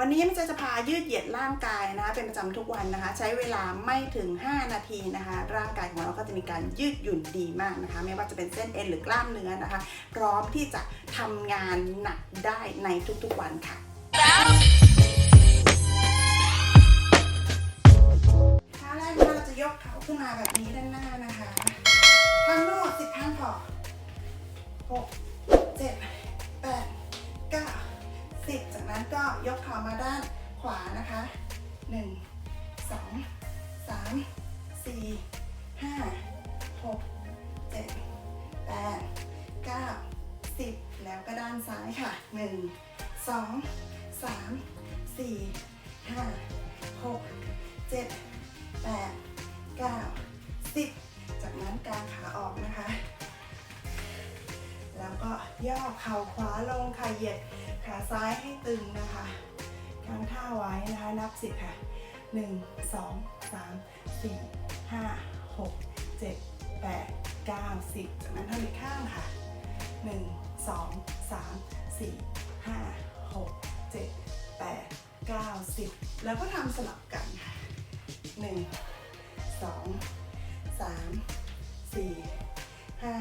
วันนี้ม่จะจะพายืดเหยียดร่างกายนะคะเป็นประจำทุกวันนะคะ ใช้เวลาไม่ถึง 5 นาทีนะคะ ร่างกายของเราก็จะมีการยืดหยุ่นดีมากนะคะ ไม่ว่าจะเป็นเส้นเอ็นหรือกล้ามเนื้อนะคะ พร้อมที่จะทำงานหนักได้ในทุกๆวันค่ะท่าแรกนะคะเราจะยกเขาขึ้นมาแบบนี้ด้านหน้านะคะทำทั้งหมดสิบครั้งพอหกเจ็ สิบจากนั้นก็ยกเข่ามาด้านขวานะคะหนึ่งสองสามสี่ห้าหกเจ็ดแปดเก้าสิบแล้วก็ด้านซ้ายค่ะหนึ่งสองสามสี่ห้าหกเจ็ดแปดเก้าสิบจากนั้นกางขาออกนะคะ แล้วก็ย่อเข่าขวาลงค่ะเหยียด ขาซ้ายให้ตึงนะคะค้างท่าไว้นะคะ นับสิบค่ะหนึ่งสองสามสี่ห้าหกเจ็ดแปดเก้าสิบจากนั้นทำอีกข้างค่ะหนึ่งสองสามสี่ห้าหกเจ็ดแปดเก้าสิบแล้วก็ทำสลับกันค่ะหนึ่งสองสามสี่ห้า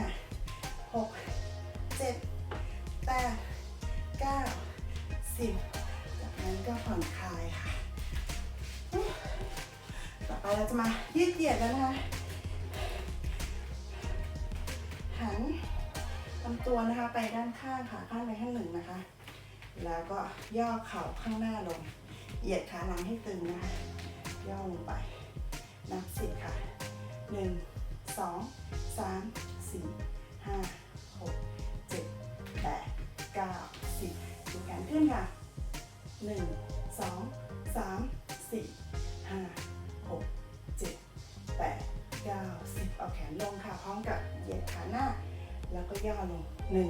เราจะมายืดเหยียดแล้วนะคะ หันลำตัวนะคะไปด้านข้างขาข้างใดข้างหนึ่งนะคะ แล้วก็ย่อเข่าข้างหน้าลง เหยียดขาหลังให้ตึงนะคะ ย่อลงไป นับสิบค่ะหนึ่งสองสามสี่ห้าหกเจ็ดแปดเก้าสิบดูแขนขึ้นค่ะหนึ่งสองสามสี่ ลงค่ะ พร้อมกับเหยียดขาหน้า แล้วก็ย่อลงหนึ่ง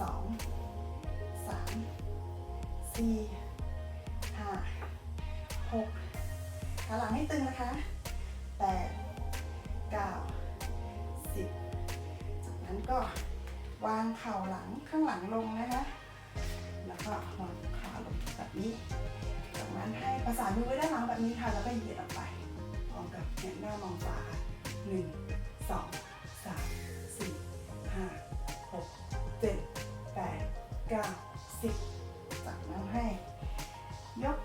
สองสามสี่ห้าหกขาหลังให้ตึงนะคะแปดเก้าสิบจากนั้นก็วางเข่าหลังข้างหลังลงนะคะ แล้วก็วางขาลงแบบนี้ จากนั้นให้ประสานมือไว้ด้านหลังแบบนี้ค่ะ แล้วก็เหยียดออกไปพร้อมกับเงยหน้ามองฟ้าค่ะ หนึ่งสองสามสี่ห้าหกเจ็ดแปดเก้าสิบจากนั้นให้ ยก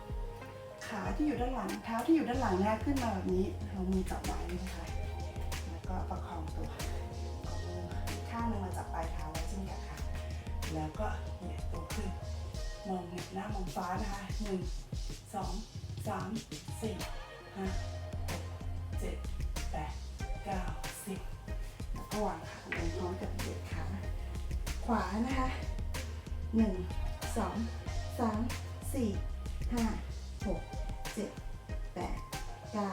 ขาที่อยู่ด้านหลังเท้าที่อยู่ด้านหลังนะขึ้นมาแบบนี้เอามือจับไว้นะคะแล้วก็ประคองตัวข้างหนึงมาจับปลายเท้าไว้เช่นกันค่ะ แล้วก็เหยียดตัวขึ้นมองหน้ามองฟ้านะคะหนึ่งสองสามสี่ห้าหกเจ็ดแปด เก้าสิบแล้วก็วางขาลงพร้อมกับเหยียดขาขวานะคะหนึ่งสองสามสี่ห้าหกเจ็ดแปดเก้า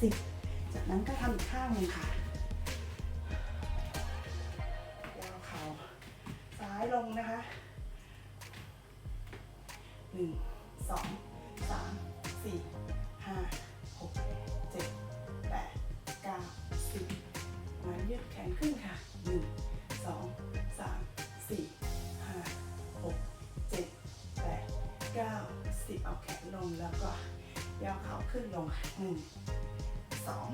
สิบจากนั้นก็ทำอีกข้างหนึ่งค่ะย่อเข่าซ้ายลงนะคะหนึ่งสองสามสี่ เก้าสิบเอาแขนลงแล้วก็ย่อเข่าขึ้นลงหนึ่งสอง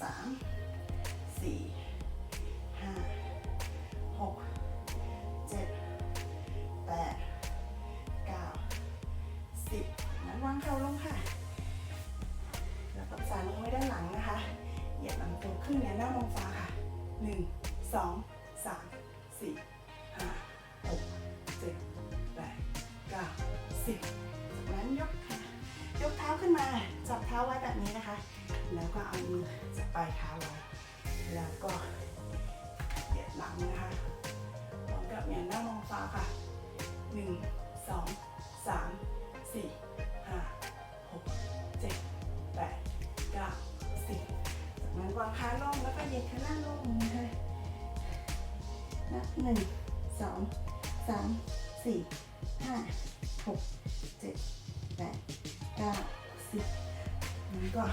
สามสี่ห้าหกเจ็ดแปดเก้าสิบนั้นวางเข่าลงค่ะ แล้วก็สานลงไว้ด้านหลังนะคะเหยียดหลำตัวขึ้นในหน้ามองฟ้าค่ะหนึ่งสองสามสี่ สิบจากนั้นยกค่ะยกเท้าขึ้นมา จับเท้าไว้แบบนี้นะคะ แล้วก็เอามือจับปลายเท้าไว้แล้วก็เหยียดหลังนะคะพร้อมกับอย่างหน้ามองฟ้าค่ะหนึ่งสองสามสี่ห้าหกเจ็ดแปดเก้าสิบจากนั้นวางขาลงแล้วก็เหยียดขาหน้าลงนะคะนับหนึ่งสองสาม สี่ห้าหกเจ็ดแปดเก้าสิบมันก็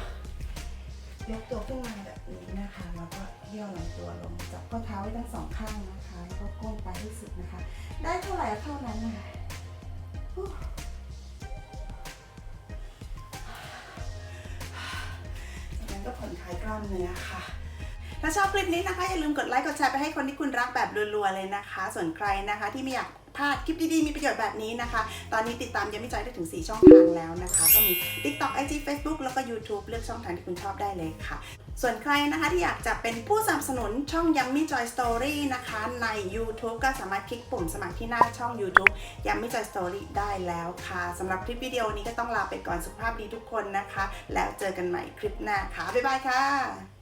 ยกตัวขึ้นมาแบบนี้นะคะ แล้วก็เยี่ยวลำตัวลง จับข้อเท้าไว้ทั้งสองข้างนะคะ แล้วก็ก้มไปให้สุดนะคะ ได้เท่าไหร่เท่านั้นนะคล้นก็ผ่อายกล้ามเนื้อคะถ้าชอบคลิปนี้นะคะ อย่าลืมกดไลค์ กดแชร์ไปให้คนที่คุณรักแบบรัวๆเลยนะคะ ส่วนใครนะคะที่ไม่อยาก พลาดคลิปดีๆ มีประโยชน์แบบนี้นะคะ ตอนนี้ติดตามยังไม่จอยได้ถึง 4 ช่องทางแล้วนะคะ ก็มี TikTok IG Facebook แล้วก็ YouTube เลือกช่องทางที่คุณชอบได้เลยค่ะ ส่วนใครนะคะที่อยากจะเป็นผู้สนับสนุนช่อง Yummy Joy Story นะคะใน YouTube ก็สามารถคลิกปุ่มสมัครที่หน้าช่อง YouTube Yummy Joy Story ได้แล้วค่ะสำหรับคลิปวิดีโอนี้ก็ต้องลาไปก่อนสุขภาพดีทุกคนนะคะ แล้วเจอกันใหม่คลิปหน้าค่ะบ๊ายบายค่ะ